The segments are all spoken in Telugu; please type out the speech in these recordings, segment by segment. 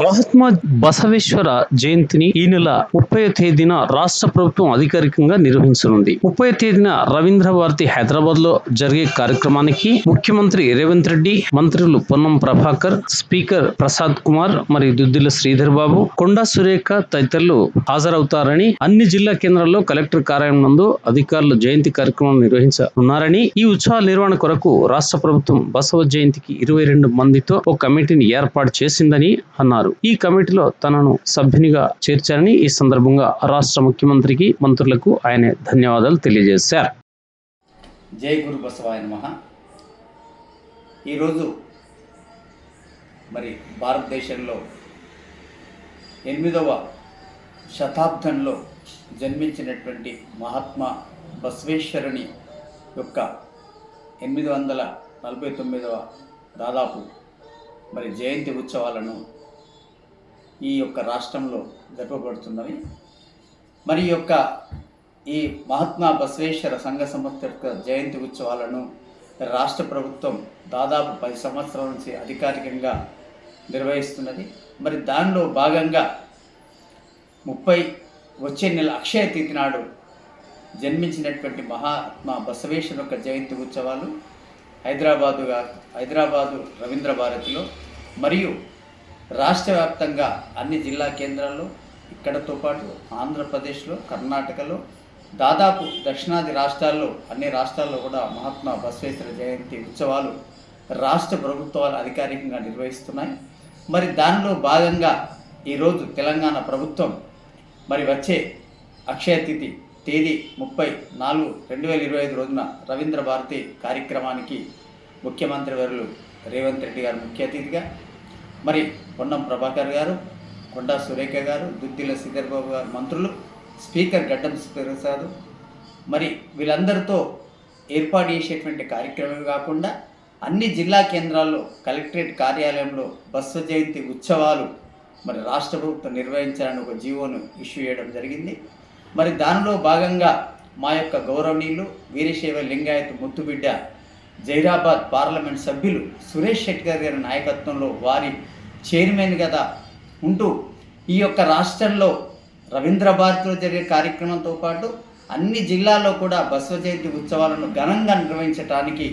మహాత్మా బసవేశ్వర జయంతిని ఈ నెల ముప్పై తేదీన రాష్ట్ర ప్రభుత్వం అధికారికంగా నిర్వహించనుంది. ముప్పై తేదీన రవీంద్ర భారతి హైదరాబాద్లో జరిగే కార్యక్రమానికి ముఖ్యమంత్రి రేవంత్ రెడ్డి మంత్రులు పొన్నం ప్రభాకర్ స్పీకర్ ప్రసాద్ కుమార్ మరియు దుద్దిల శ్రీధర్ బాబు కొండా సురేఖ తదితరులు హాజరవుతారని అన్ని జిల్లా కేంద్రాల్లో కలెక్టర్ కార్యాలయం నందు అధికారులు జయంతి కార్యక్రమం నిర్వహించనున్నారని ఈ ఉత్సవాల నిర్వహణ కొరకు రాష్ట్ర ప్రభుత్వం బసవ జయంతికి ఇరవై రెండు మందితో ఓ కమిటీని ఏర్పాటు చేసిందని అన్నారు. ఈ కమిటీలో తనను సభ్యునిగా చేర్చారని ఈ సందర్భంగా రాష్ట్ర ముఖ్యమంత్రికి మంత్రులకు ఆయన ధన్యవాదాలు తెలియజేశారు. జై గురు బసవాయ నమ. ఈరోజు మరి భారతదేశంలో ఎనిమిదవ శతాబ్దంలో జన్మించినటువంటి మహాత్మా బసవేశ్వరుని యొక్క ఎనిమిది వందల నలభై తొమ్మిదవ దాదాపు మరి జయంతి ఉత్సవాలను ఈ యొక్క రాష్ట్రంలో జరపబడుతున్నవి మరి యొక్క ఈ మహాత్మా బసవేశ్వర సంఘ సంస్థ యొక్క జయంతి ఉత్సవాలను రాష్ట్ర ప్రభుత్వం దాదాపు పది సంవత్సరాల నుంచి అధికారికంగా నిర్వహిస్తున్నది. మరి దానిలో భాగంగా ముప్పై వచ్చే నెల అక్షయ తిథి నాడు జన్మించినటువంటి మహాత్మా బసవేశ్వర యొక్క జయంతి ఉత్సవాలు హైదరాబాదుగా హైదరాబాదు రవీంద్ర భారతిలో మరియు రాష్ట్ర వ్యాప్తంగా అన్ని జిల్లా కేంద్రాల్లో ఇక్కడతో పాటు ఆంధ్రప్రదేశ్లో కర్ణాటకలో దాదాపు దక్షిణాది రాష్ట్రాల్లో అన్ని రాష్ట్రాల్లో కూడా మహాత్మా బసవేశ్వర జయంతి ఉత్సవాలు రాష్ట్ర ప్రభుత్వాలు అధికారికంగా నిర్వహిస్తున్నాయి. మరి దానిలో భాగంగా ఈరోజు తెలంగాణ ప్రభుత్వం మరి వచ్చే అక్షయ తిథి తేదీ ముప్పై నాలుగు రెండు వేల ఇరవై ఐదు రోజున రవీంద్ర భారతి కార్యక్రమానికి ముఖ్యమంత్రి వర్యులు రేవంత్ రెడ్డి గారు ముఖ్య అతిథిగా మరి పొన్నం ప్రభాకర్ గారు కొండా సురేఖ గారు దుద్దిల శ్రీధర్ బాబు గారు మంత్రులు స్పీకర్ గడ్డం ప్రసాద్ మరి వీళ్ళందరితో ఏర్పాటు చేసేటువంటి కార్యక్రమం కాకుండా అన్ని జిల్లా కేంద్రాల్లో కలెక్టరేట్ కార్యాలయంలో బస్వ జయంతి ఉత్సవాలు మరి రాష్ట్ర ప్రభుత్వం నిర్వహించాలని ఒక జీవోను ఇష్యూ చేయడం జరిగింది. మరి దానిలో భాగంగా మా యొక్క గౌరవనీయులు వీరశైవ లింగాయత్ ముత్తుబిడ్డ జైరాబాద్ పార్లమెంట్ సభ్యులు సురేష్ శెట్కర్ గారి నాయకత్వంలో వారి చైర్మన్ కదా ఉంటూ ఈ యొక్క రాష్ట్రంలో రవీంద్ర భారతిలో జరిగే కార్యక్రమంతో పాటు అన్ని జిల్లాల్లో కూడా బసవ జయంతి ఉత్సవాలను ఘనంగా నిర్వహించడానికి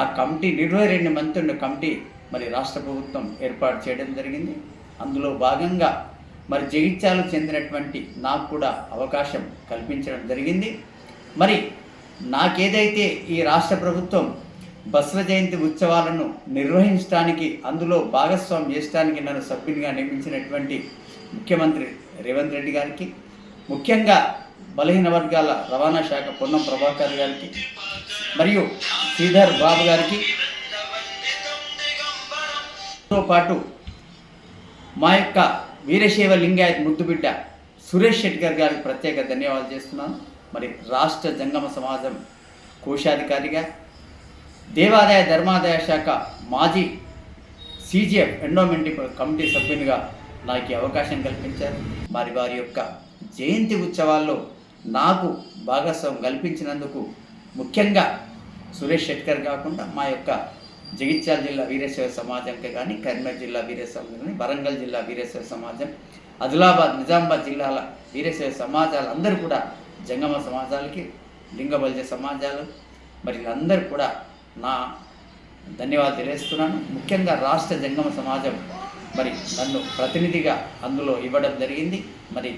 ఆ కమిటీ ఇరవై రెండు మంది ఉన్న కమిటీ మరి రాష్ట్ర ప్రభుత్వం ఏర్పాటు చేయడం జరిగింది. అందులో భాగంగా మరి జగిత్యాలకు చెందినటువంటి నాకు కూడా అవకాశం కల్పించడం జరిగింది. మరి నాకేదైతే ఈ రాష్ట్ర ప్రభుత్వం బసవ జయంతి ఉత్సవాలను నిర్వహించడానికి అందులో భాగస్వామ్యం చేయడానికి నన్ను సభ్యునిగా నియమించినటువంటి ముఖ్యమంత్రి రేవంత్ రెడ్డి గారికి ముఖ్యంగా బలహీన వర్గాల రవాణా శాఖ పొన్నం ప్రభాకర్ గారికి మరియు శ్రీధర్ బాబు గారికి. తో పాటు మా యొక్క వీరశైవ లింగాయత్ ముద్దుబిడ్డ సురేష్ శెట్కర్ గారికి ప్రత్యేక ధన్యవాదాలు చేస్తున్నాను. మరి రాష్ట్ర జంగమ సమాజం కోశాధికారిగా దేవాదాయ ధర్మాదాయ శాఖ మాజీ సీజీఎఫ్ ఎండోమెంట్ కమిటీ సభ్యునిగా నాకు అవకాశం కల్పించారు. మరి వారి యొక్క జయంతి ఉత్సవాల్లో నాకు భాగస్వామ్యం కల్పించినందుకు ముఖ్యంగా సురేష్ శెట్కర్ కాకుండా మా యొక్క జగిత్యాల జిల్లా వీరేశ్వర సమాజంకి కానీ కరీంనగర్ జిల్లా వీరేశ్వర కానీ వరంగల్ జిల్లా వీరేశ్వర సమాజం ఆదిలాబాద్ నిజామాబాద్ జిల్లాల వీరేశ్వర సమాజాలు అందరూ కూడా జంగమ సమాజాలకి లింగబల్జ సమాజాలు మరి అందరూ కూడా నా ధన్యవాదాలు తెలియజేస్తున్నాను. ముఖ్యంగా రాష్ట్ర జంగమ సమాజం మరి నన్ను ప్రతినిధిగా అందులో ఇవ్వడం జరిగింది. మరి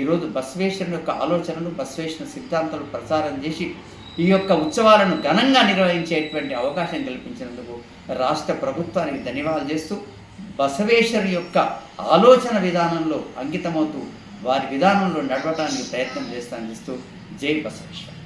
ఈరోజు బస్వేశ్వరుని యొక్క ఆలోచనలు బస్వేశ్వర సిద్ధాంతాలు ప్రచారం చేసి ఈ యొక్క ఉత్సవాలను ఘనంగా నిర్వహించేటువంటి అవకాశం కల్పించినందుకు రాష్ట్ర ప్రభుత్వానికి ధన్యవాదాలు చేస్తూ బసవేశ్వరు యొక్క ఆలోచన విధానంలో అంకితమవుతూ వారి విధానంలో నడవడానికి ప్రయత్నం చేస్తానని ఇస్తూ జై బసవేశ్వర్.